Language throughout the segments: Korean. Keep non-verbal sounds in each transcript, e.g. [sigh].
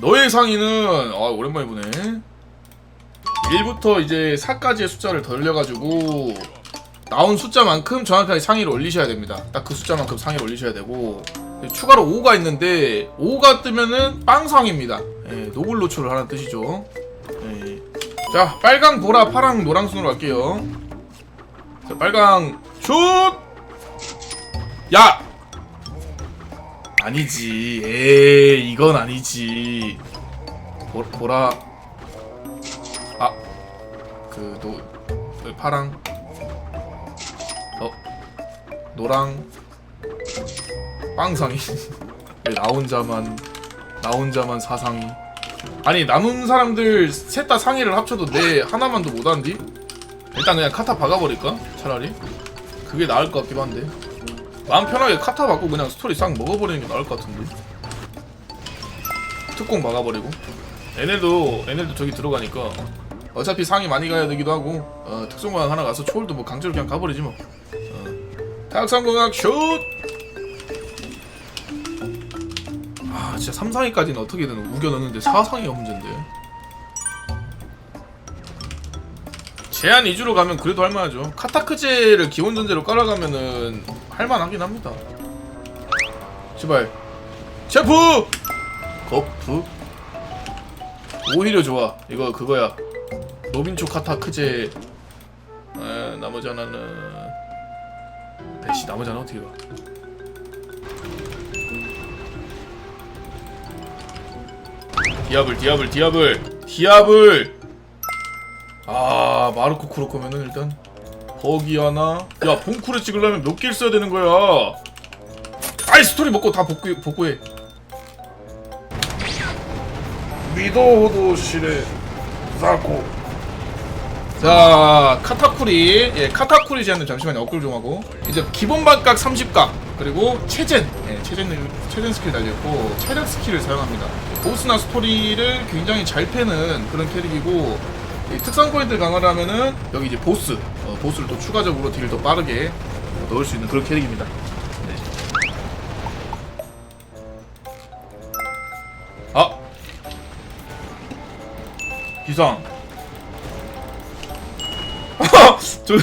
너의 상위는 아 오랜만에 보네 1부터 이제 4까지의 숫자를 돌려가지고 나온 숫자만큼 정확하게 상위를 올리셔야 됩니다 딱 그 숫자만큼 상위를 올리셔야 되고 추가로 5가 있는데 5가 뜨면은 빵상입니다 예, 노블 노출을 하는 뜻이죠 예. 자 빨강 보라 파랑 노랑 순으로 갈게요 자 빨강 슛! 야! 아니지. 에이 이건 아니지. 보, 보라. 아 그 노 그 파랑? 어 노랑. 빵상이. [laughs] 왜나 혼자만 나 혼자만 사상이. 아니 남은 사람들 셋 다 상의를 합쳐도 내 하나만도 못하는디? 일단 그냥 카타 박아버릴까? 차라리? 그게 나을 것 같기도 한데 마음 편하게 카타 받고 그냥 스토리 싹 먹어버리는 게 나을 것 같은데 특공 박아버리고 얘네도 얘네도 저기 들어가니까 어차피 상이 많이 가야 되기도 하고 어, 특성광 하나 가서 초월도 뭐 강제로 그냥 가버리지 뭐 어. 타악상공학 슛! 아 진짜 3상위까지는 어떻게든 우겨 넣는데 4상위가 문제인데 제한 2주로 가면 그래도 할만하죠. 카타크제를 기본 전제로 깔아가면은 할만하긴 합니다. 제발. 셰프! 거프? 오히려 좋아. 이거 그거야. 로빈초 카타크제. 에, 나머지 하나는 배시 나머지 하나 어떻게 가? 디아블 디아블 디아블. 디아블! 아 마르코 크로코면은 일단 버기 하나. 야 봉쿠를 찍으려면 몇 개를 써야 되는 거야? 아이 스토리 먹고 다 복구, 복구해. 미도도시레 사코 자 카타쿠리. 예 카타쿠리 제한은 잠시만요. 업글 좀 하고. 이제 기본 반각 30각. 그리고 체젠. 예 체젠을 체젠 스킬 달렸고 체력 스킬을 사용합니다. 보스나 스토리를 굉장히 잘 패는 그런 캐릭이고 이 특성 포인트 강화를 하면은 여기 이제 보스 어, 보스를 또 추가적으로 딜을 더 빠르게 어, 넣을 수 있는 그런 캐릭입니다 네. 아 기상 [laughs] 저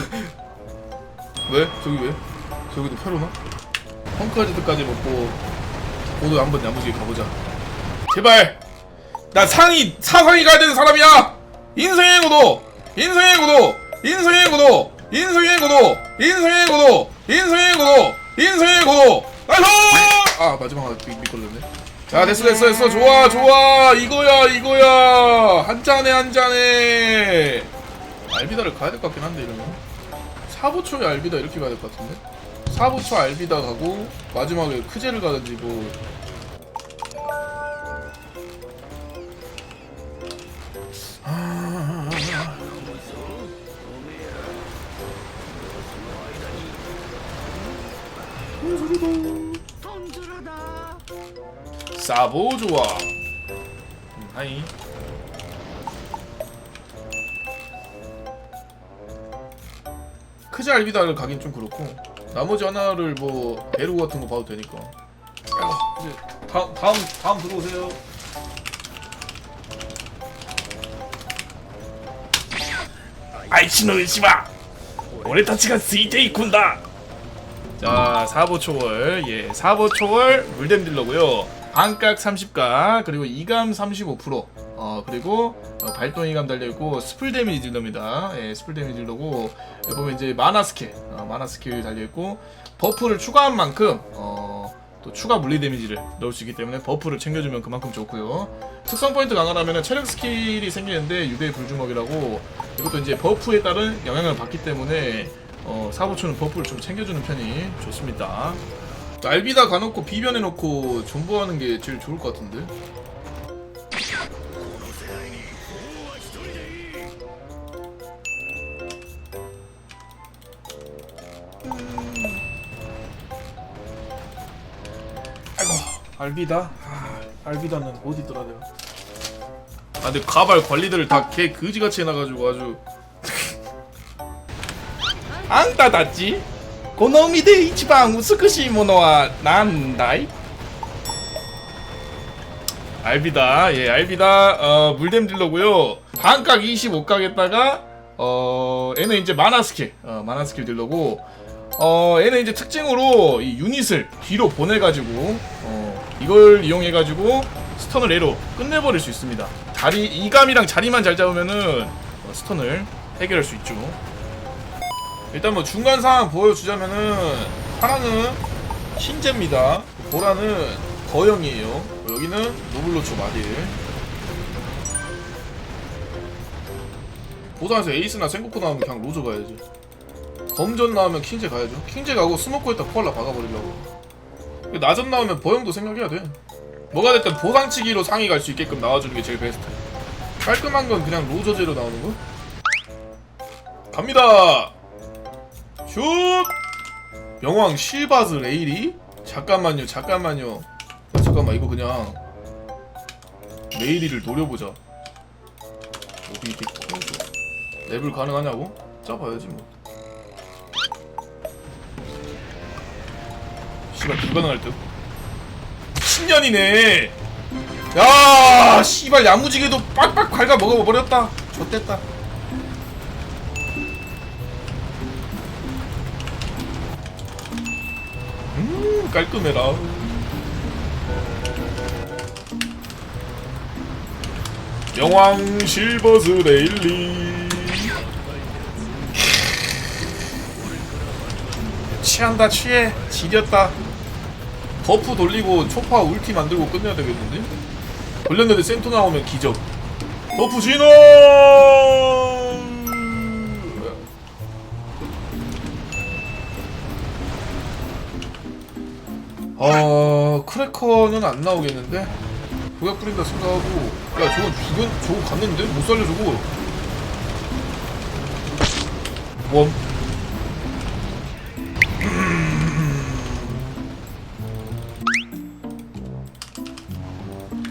왜? 저기 왜? 저기도 페로나? 펑크아지드까지 먹고 모두 한번 야무지게 가보자 제발 나 상위 사상위 가야 되는 사람이야 인생의 고도 인생의 고도 인생의 고도 인생의 고도 인생의 고도 인생의 고도 인생의 고도. 나이스! 아 마지막에 미끌렸네. 자 됐어 됐어 됐어. 좋아 좋아. 이거야 이거야. 한 잔에 한 잔에. 알비다를 가야 될 것 같긴 한데 이러면. 사부초에 알비다 이렇게 가야 될 것 같은데? 사부초 알비다 가고 마지막에 크제를 가든지 뭐 사보 좋아 음, 하이 크지 알비다를 가긴 좀 그렇고 나머지 하나를 뭐 베루 같은 거 봐도 되니까 아이고 이제 다음 다음 다음 들어오세요 あいつの牛は俺たちがついていくんだ 자, 4보 초월. 예, 4보 초월 물댐 딜러고요. 반각 30각, 그리고 이감 35%. 어, 그리고 어, 발동 이감 달려 있고 스플 데미지 딜러입니다. 예, 스플 데미지 딜러고 여기 보면 이제 마나 스킬, 어, 마나 스킬 달려 있고 버프를 추가한 만큼 어, 또 추가 물리 데미지를 넣을 수 있기 때문에 버프를 챙겨주면 그만큼 좋고요. 특성 포인트 강화하면 체력 스킬이 생기는데 유대 불주먹이라고 이것도 이제 버프에 따른 영향을 받기 때문에 어, 사보초는 버프를 좀 챙겨주는 편이 좋습니다. 날비다 가놓고 비변해놓고 존버하는 게 제일 좋을 것 같은데. 아이고 알비다. 아, 알비다는 어디더라 내가. 아 근데 가발 관리들을 다 개 그지같이 해놔가지고 아주 あんたたちこの海で一番美しいものは何だい 알비다 예 알비다 어 물댐 딜러고요 반각 25각에다가 어 얘는 이제 마나 스킬 어 마나 스킬 딜러고 어 얘는 이제 특징으로 이 유닛을 뒤로 보내가지고 어 이걸 이용해가지고 스턴을 A로 끝내버릴 수 있습니다 자리 이감이랑 자리만 잘 잡으면은 어, 스턴을 해결할 수 있죠 일단 뭐 중간 상황 보여주자면은 하나는 흰제입니다. 보라는 거영이에요. 여기는 노블로초 마딜. 보상에서 에이스나 생코코 나오면 그냥 로저 가야지. 검전 나오면 킹제 가야죠. 킹제 가고 스모커에다 코알라 박아버리려고. 나전 나오면 버영도 생각해야 돼. 뭐가 됐든 보상치기로 상위 갈 수 있게끔 나와주는 게 제일 베스트. 깔끔한 건 그냥 로저제로 나오는 거. 갑니다 슛 명왕 실바즈 레일이? 잠깐만요 잠깐만요. 야, 잠깐만 이거 그냥 레일이를 노려보자. 어디 이렇게. 랩을 가능하냐고? 짜봐야지 뭐. 씨발 불가능할 듯. 신년이네. 야 씨발 야무지게도 빡빡 갉아 먹어버렸다. 좆됐다 음 깔끔해라. 영왕 실버스 레일리. 취한다 취해. 지렸다. 버프 돌리고 초파 울티 만들고 끝내야 되겠는데? 걸렸는데 센터 나오면 기적. 버프 진화 아 크래커는 안 나오겠는데? 도약 뿌린다 생각하고. 야 저건 죽은 저거 갔는데? 못 살려 저거. 웜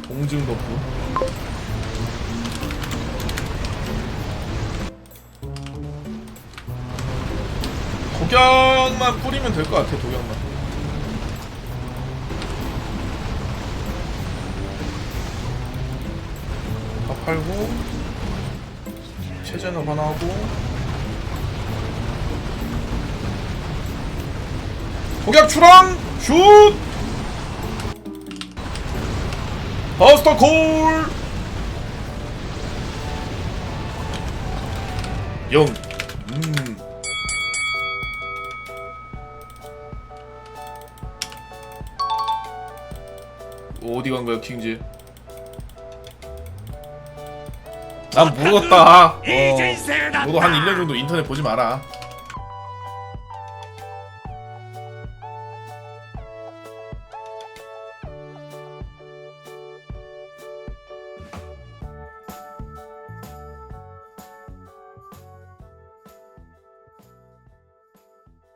공증 버프 독약만 뿌리면 될 것 같아 독약만 팔고 체제는 하나 하고 독약 출항 슛 버스터 콜! 영. 음. 어디 간 거야, 킹즈? 난 모르겠다. 어, 너도 한 1년 정도 인터넷 보지 마라.